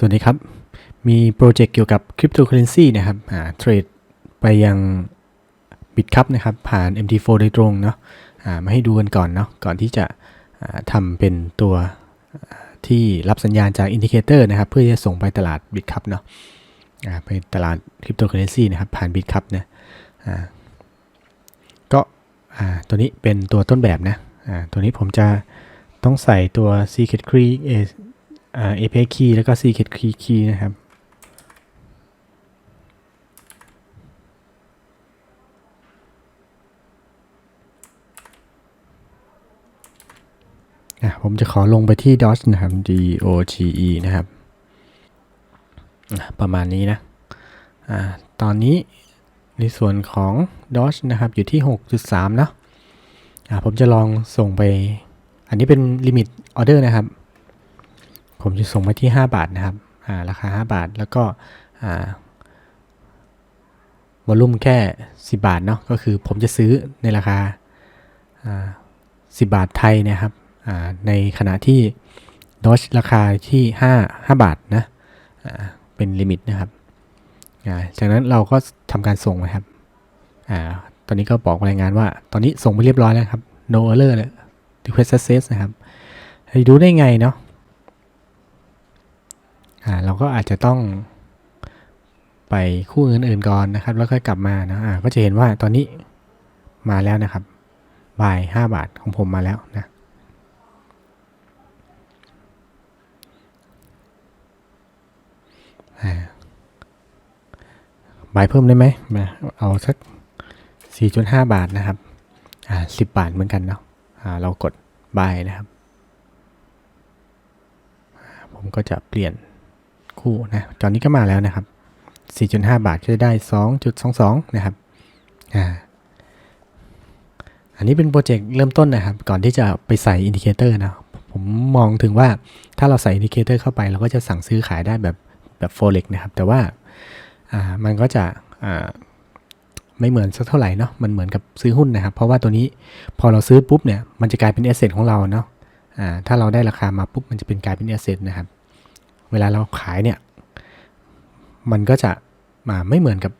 สวัสดีครับ มีโปรเจกต์เกี่ยวกับคริปโตเคอเรนซีนะครับเทรดไปยังบิตคัพนะครับ ผ่าน MT4 โดยตรงเนาะอ่ามาให้ดูกันก่อนเนาะก่อนที่จะทำเป็นตัวที่รับสัญญาณจากอินดิเคเตอร์นะครับ เพื่อจะส่งไปตลาดบิตคัพเนาะอ่าไปตลาดคริปโตเคอเรนซีนะครับผ่านบิตคัพนะอ่าก็อ่าตัวนี้เป็นตัวต้นแบบนะอ่าตัวนี้ผมจะต้องใส่ตัว secret key เออ่า API key แล้วก็ secret key key นะครับอะผมจะขอลงไปที่ Doge นะครับ D O G E นะครับ ประมาณนี้นะอตอนนี้ในส่วนของ Doge นะครับอยู่ที่ 6.3นอะอ่าผมจะลองส่งไป อันนี้เป็นลิมิตออเดอร์นะครับ ผมจะส่งไปที่ 5 บาทนะครับาราคา 5 บาทแล้วก็วอลลุ่มแค่ 10 บาทเนาะก็คือผมจะซื้อในราคาา10 บาทไทยเนะครับในขณะที่ดอชราคาที่ 5 5 บาทนะเป็นลิมิตนะครับาจากนั้นเราก็ทำการส่งนะครับอตอนนี้ก็บอกรายงานว่า ตอนนี้ส่งไปเรียบร้อยแล้วครับ no error เลย request success นะครับดูได้ไงเนาะ อ่าเราก็อาจจะต้องไปคู่เงินอื่นก่อนนะครับ แล้วค่อยกลับมานะอ่าก็จะเห็นว่าตอนนี้มาแล้วนะครับบ่าย5บาทของผมมาแล้วนะบ่ายเพิ่มได้ไหมมาเอาสัก 4.5 บาทนะครับ อ่า 10 บาทเหมือนกันเนาะอ่า เรากดบายนะครับ ผมก็จะเปลี่ยน คู่นะตอนนี้ก็มาแล้วนะครับ 4.5 บาทจะได้ 2.22 นะครับอ่าอันนี้เป็นโปรเจกต์เริ่มต้นนะครับ ก่อนที่จะไปใส่อินดิเคเตอร์นะ ผมมองถึงว่าถ้าเราใส่อินดิเคเตอร์เข้าไป เราก็จะสั่งซื้อขายได้แบบแบบ forex นะครับ แต่ว่าอ่ามันก็จะอ่าไม่เหมือนสักเท่าไหร่เนาะ มันเหมือนกับซื้อหุ้นนะครับ เพราะว่าตัวนี้พอเราซื้อปุ๊บเนี่ย มันจะกลายเป็น asset ของเราเนาะ อ่า ถ้าเราได้ราคามาปุ๊บ มันจะเป็นกลายเป็น asset นะครับ เวลาเราขายเนี่ย มันก็จะมาไม่เหมือนกับ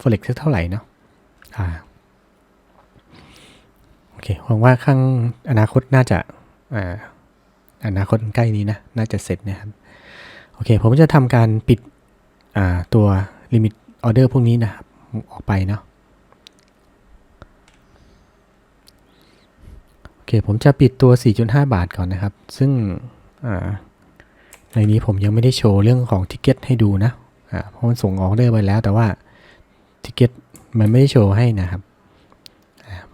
forex สักเท่าไหร่เนาะอ่าโอเคหวังว่าข้างอนาคตน่าจะอ่าอนาคตใกล้นี้นะ น่าจะเสร็จนะครับโอเค ผมจะทำการปิดอ่าตัว limit order พวกนี้นะครับออกไปเนาะโอเค ผมจะปิดตัว 4.5 บาทก่อนนะครับ ซึ่งอ่า ในนี้ผมยังไม่ได้โชว์เรื่องของทิกเก็ตให้ดูนะอ่าเพราะมันส่งออเดอร์ไปแล้วแต่ว่าทิกเก็ตมันไม่ได้โชว์ให้นะครับ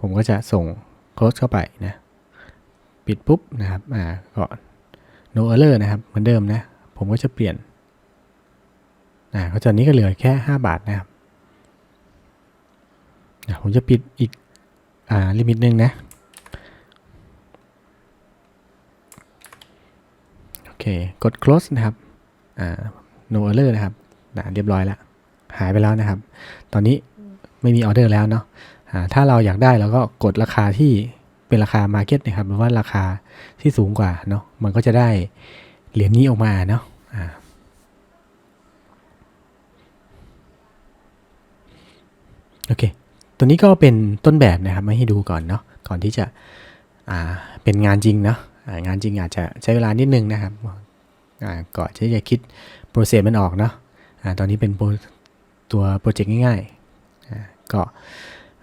ผมก็จะส่งโค้ดเข้าไปนะ ปิดปุ๊บนะครับอ่าก็ no error นะครับ เหมือนเดิมนะ ผมก็จะเปลี่ยนอ่าก็ตอนนี้ก็เหลือแค่ 5 บาทนะครับผมจะปิดอีกอ่าลิมิตหนึ่งนะ โอเค กด close นะครับ อ่า no error นะครับนะเรียบร้อยแล้ว หายไปแล้วนะครับ ตอนนี้ไม่มีออเดอร์แล้วเนาะถ้าเราอยากได้เราก็กดราคาที่เป็นราคา market นะครับหรือว่าราคาที่สูงกว่าเนาะมันก็จะได้เหรียญนี้ออกมาเนาะโอเค ตัวนี้ก็เป็นต้นแบบนะครับมาให้ดูก่อนเนาะก่อนที่จะเป็นงานจริงเนาะ งานจริงอาจจะใช้เวลานิดนึงนะครับก่อนที่จะคิดโปรเซสมันออกเนาะอ่าตอนนี้เป็นตัวโปรเจกต์ง่ายๆก็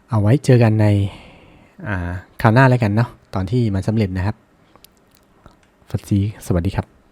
เอาไว้เจอกันในอ่าคราวหน้าแล้วกันเนาะตอนที่มันสำเร็จนะครับฟัดซีสวัสดีครับ